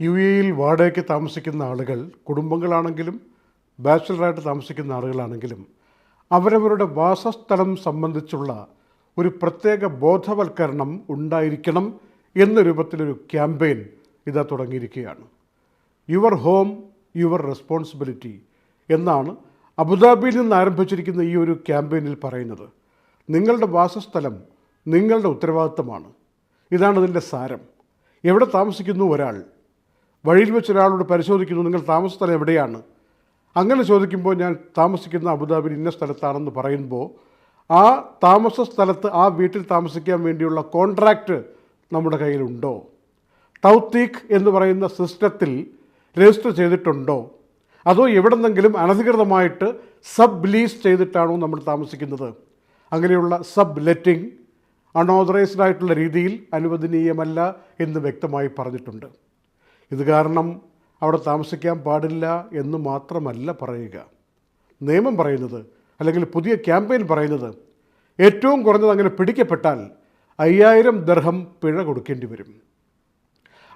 U എയിൽ വാടകയ്ക്ക് താമസിക്കുന്ന ആളുകൾ കുടുംബങ്ങളാണെങ്കിലും ബാച്ചിലറായിട്ട് താമസിക്കുന്ന ആളുകളാണെങ്കിലും അവരവരുടെ വാസസ്ഥലം സംബന്ധിച്ചുള്ള ഒരു പ്രത്യേക ബോധവൽക്കരണം ഉണ്ടായിരിക്കണം എന്ന രൂപത്തിലൊരു ക്യാമ്പയിൻ ഇതാ തുടങ്ങിയിരിക്കുകയാണ്. യുവർ ഹോം യുവർ റെസ്പോൺസിബിലിറ്റി എന്നാണ് അബുദാബിയിൽ നിന്ന് ആരംഭിച്ചിരിക്കുന്ന ഈ ഒരു ക്യാമ്പയിനിൽ പറയുന്നത്. നിങ്ങളുടെ വാസസ്ഥലം നിങ്ങളുടെ ഉത്തരവാദിത്തമാണ്. ഇതാണ് ഇതിന്റെ സാരം. എവിടെ താമസിക്കുന്നു ഒരാൾ? വഴിയിൽ വെച്ച് ഒരാളോട് പരിശോധിക്കുന്നു നിങ്ങൾ താമസ സ്ഥലം എവിടെയാണ്? അങ്ങനെ ചോദിക്കുമ്പോൾ ഞാൻ താമസിക്കുന്ന അബുദാബിൻ ഇന്ന സ്ഥലത്താണെന്ന് പറയുമ്പോൾ ആ താമസ സ്ഥലത്ത് ആ വീട്ടിൽ താമസിക്കാൻ വേണ്ടിയുള്ള കോൺട്രാക്റ്റ് നമ്മുടെ കയ്യിലുണ്ടോ? തൗത്തീഖ് എന്ന് പറയുന്ന സിസ്റ്റത്തിൽ രജിസ്റ്റർ ചെയ്തിട്ടുണ്ടോ? അതോ എവിടെന്നെങ്കിലും അനധികൃതമായിട്ട് സബ് ലീസ് ചെയ്തിട്ടാണോ നമ്മൾ താമസിക്കുന്നത്? അങ്ങനെയുള്ള സബ് ലെറ്റിംഗ് അൺഓതറൈസ്ഡ് ആയിട്ടുള്ള രീതിയിൽ അനുവദനീയമല്ല എന്ന് വ്യക്തമായി പറഞ്ഞിട്ടുണ്ട്. ഇത് കാരണം അവിടെ താമസിക്കാൻ പാടില്ല എന്ന് മാത്രമല്ല പറയുക. നിയമം പറയുന്നത് അല്ലെങ്കിൽ പുതിയ ക്യാമ്പയിൻ പറയുന്നത് ഏറ്റവും കുറഞ്ഞത് അങ്ങനെ പിടിക്കപ്പെട്ടാൽ അയ്യായിരം ദർഹം പിഴ കൊടുക്കേണ്ടി വരും.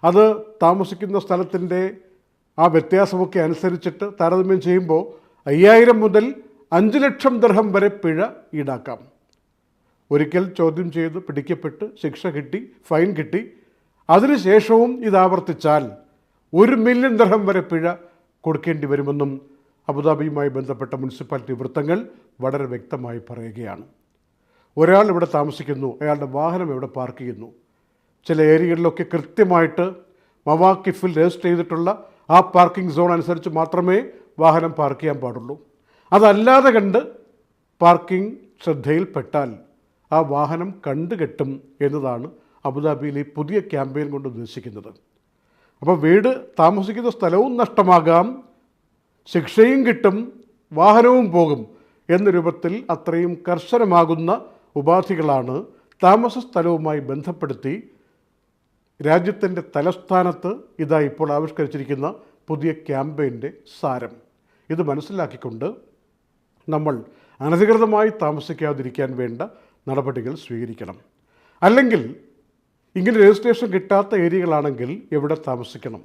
അത് താമസിക്കുന്ന സ്ഥലത്തിന്റെ ആ വ്യത്യാസമൊക്കെ അനുസരിച്ചിട്ട് താരതമ്യം ചെയ്യുമ്പോൾ അയ്യായിരം മുതൽ അഞ്ച് ലക്ഷം ദർഹം വരെ പിഴ ഈടാക്കാം. ഒരിക്കൽ ചോദ്യം ചെയ്ത് പിടിക്കപ്പെട്ട് ശിക്ഷ കിട്ടി ഫൈൻ കിട്ടി. അതിനുശേഷവും ഇത് ആവർത്തിച്ചാൽ ഒരു മില്യൺ ദർഹം വരെ പിഴ കൊടുക്കേണ്ടി വരുമെന്നും അബുദാബിയുമായി ബന്ധപ്പെട്ട മുനിസിപ്പാലിറ്റി വൃത്തങ്ങൾ വളരെ വ്യക്തമായി പറയുകയാണ്. ഒരാൾ ഇവിടെ താമസിക്കുന്നു അയാളുടെ വാഹനം ഇവിടെ പാർക്ക് ചെയ്യുന്നു. ചില ഏരിയകളിലൊക്കെ കൃത്യമായിട്ട് മവാക്കിഫിൽ രജിസ്റ്റർ ചെയ്തിട്ടുള്ള ആ പാർക്കിംഗ് സോൺ അനുസരിച്ച് മാത്രമേ വാഹനം പാർക്ക് ചെയ്യാൻ പാടുള്ളൂ. അതല്ലാതെ കണ്ട് പാർക്കിംഗ് ശ്രദ്ധയിൽപ്പെട്ടാൽ ആ വാഹനം കണ്ടുകെട്ടും എന്നതാണ് അബുദാബിയിലെ പുതിയ ക്യാമ്പയിൻ കൊണ്ട് ഉദ്ദേശിക്കുന്നത്. അപ്പോൾ വീട് താമസിക്കുന്ന സ്ഥലവും നഷ്ടമാകാം ശിക്ഷയും കിട്ടും വാഹനവും പോകും എന്ന രൂപത്തിൽ അത്രയും കർശനമാകുന്ന ഉപാധികളാണ് താമസ സ്ഥലവുമായി ബന്ധപ്പെടുത്തി രാജ്യത്തിന്റെ തലസ്ഥാനത്ത് ഇതാ ഇപ്പോൾ ആവിഷ്കരിച്ചിരിക്കുന്ന പുതിയ ക്യാമ്പയിന്റെ സാരം. ഇത് മനസ്സിലാക്കിക്കൊണ്ട് നമ്മൾ അനധികൃതമായി താമസിക്കാതിരിക്കാൻ വേണ്ട നടപടികൾ സ്വീകരിക്കണം. അല്ലെങ്കിൽ ഇങ്ങനെ രജിസ്ട്രേഷൻ കിട്ടാത്ത ഏരിയകളാണെങ്കിൽ എവിടെ താമസിക്കണം?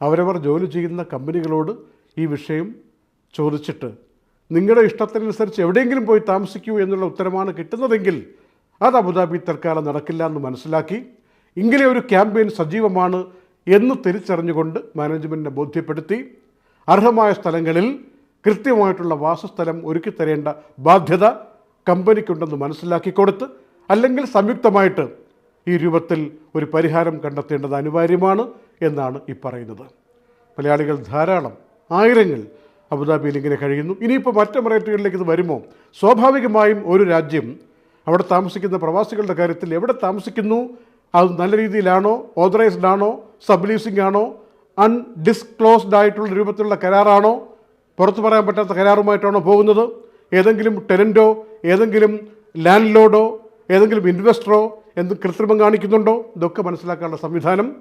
അവരവർ ജോലി ചെയ്യുന്ന കമ്പനികളോട് ഈ വിഷയം ചോദിച്ചിട്ട് നിങ്ങളുടെ ഇഷ്ടത്തിനനുസരിച്ച് എവിടെയെങ്കിലും പോയി താമസിക്കൂ എന്നുള്ള ഉത്തരമാണ് കിട്ടുന്നതെങ്കിൽ അത് അബുദാബി തൽക്കാലം നടക്കില്ല എന്ന് മനസ്സിലാക്കി ഇങ്ങനെ ഒരു ക്യാമ്പയിൻ സജീവമാണ് എന്ന് തിരിച്ചറിഞ്ഞുകൊണ്ട് മാനേജ്മെന്റിനെ ബോധ്യപ്പെടുത്തി അർഹമായ സ്ഥലങ്ങളിൽ കൃത്യമായിട്ടുള്ള വാസസ്ഥലം ഒരുക്കി തരേണ്ട ബാധ്യത കമ്പനിക്കുണ്ടെന്ന് മനസ്സിലാക്കി കൊടുത്ത് അല്ലെങ്കിൽ സംയുക്തമായിട്ട് ഈ രൂപത്തിൽ ഒരു പരിഹാരം കണ്ടെത്തേണ്ടത് അനിവാര്യമാണ് എന്നാണ് ഈ പറയുന്നത്. മലയാളികൾ ധാരാളം ആയിരങ്ങൾ അബുദാബിയിൽ ഇങ്ങനെ കഴിയുന്നു. ഇനിയിപ്പോൾ മറ്റ് എമിറേറ്റുകളിലേക്ക് ഇത് വരുമോ? സ്വാഭാവികമായും ഒരു രാജ്യം അവിടെ താമസിക്കുന്ന പ്രവാസികളുടെ കാര്യത്തിൽ എവിടെ താമസിക്കുന്നു? അത് നല്ല രീതിയിലാണോ? ഓതറൈസ്ഡ് ആണോ? സബ് ലീസിംഗ് ആണോ? അൺഡിസ്ക്ലോസ്ഡ് ആയിട്ടുള്ള രൂപത്തിലുള്ള കരാറാണോ? പുറത്തു പറയാൻ പറ്റാത്ത കരാറുമായിട്ടാണോ പോകുന്നത്? ഏതെങ്കിലും ടെനന്റോ ഏതെങ്കിലും ലാൻഡ് ലോഡോ ഏതെങ്കിലും ഇൻവെസ്റ്ററോ എന്ത് കൃത്രിമം കാണിക്കുന്നുണ്ടോ? ഇതൊക്കെ മനസ്സിലാക്കാനുള്ള സംവിധാനം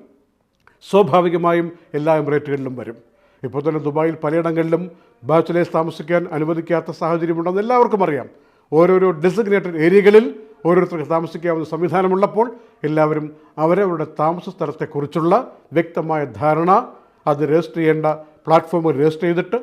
സ്വാഭാവികമായും എല്ലാ എമിറേറ്റുകളിലും വരും. ഇപ്പോൾ തന്നെ ദുബായിൽ പലയിടങ്ങളിലും ബാച്ചുലേഴ്സ് താമസിക്കാൻ അനുവദിക്കാത്ത സാഹചര്യമുണ്ടെന്ന് എല്ലാവർക്കും അറിയാം. ഓരോരോ ഡെസിഗ്നേറ്റഡ് ഏരിയകളിൽ ഓരോരുത്തർക്ക് താമസിക്കാവുന്ന സംവിധാനമുള്ളപ്പോൾ എല്ലാവരും അവരവരുടെ താമസ സ്ഥലത്തെക്കുറിച്ചുള്ള വ്യക്തമായ ധാരണ അത് രജിസ്റ്റർ ചെയ്യേണ്ട പ്ലാറ്റ്ഫോമിൽ രജിസ്റ്റർ ചെയ്തിട്ട്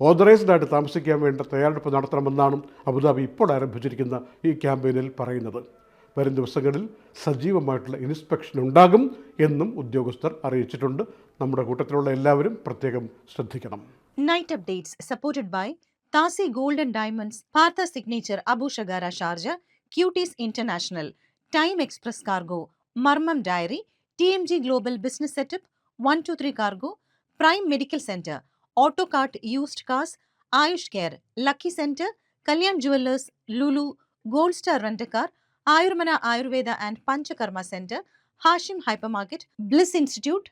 ഓതറൈസ്ഡ് ആയിട്ട് താമസിക്കാൻ വേണ്ട തയ്യാറെടുപ്പ് നടത്തണമെന്നാണ് അബുദാബി ഇപ്പോൾ ആരംഭിച്ചിരിക്കുന്ന ഈ ക്യാമ്പയിനിൽ പറയുന്നത്. വരും ദിവസങ്ങളിൽ സജീവമായിട്ടുള്ള ഇൻസ്പെക്ഷൻ ഉണ്ടാകും എന്നും ഉദ്യോഗസ്ഥർ അറിയിച്ചിട്ടുണ്ട്. നമ്മുടെ കൂട്ടത്തിലുള്ള എല്ലാവരും പ്രത്യേകം ശ്രദ്ധിക്കണം. നൈറ്റ് അപ്ഡേറ്റ്സ് സപ്പോർട്ടഡ് ബൈ താസി ഗോൾഡൻ ഡയമണ്ട്സ് പാർത്ത signature Abu Shagara Sharjah cuties international time express cargo മർമ്മം dairy T M G global business setup one two three cargo prime medical centre auto cart used cars Ayush care lucky centre Kalyan jewellers Lulu gold star rent car Ayurmana Ayurveda and Panchakarma Center, Hashim Hypermarket, Bliss Institute,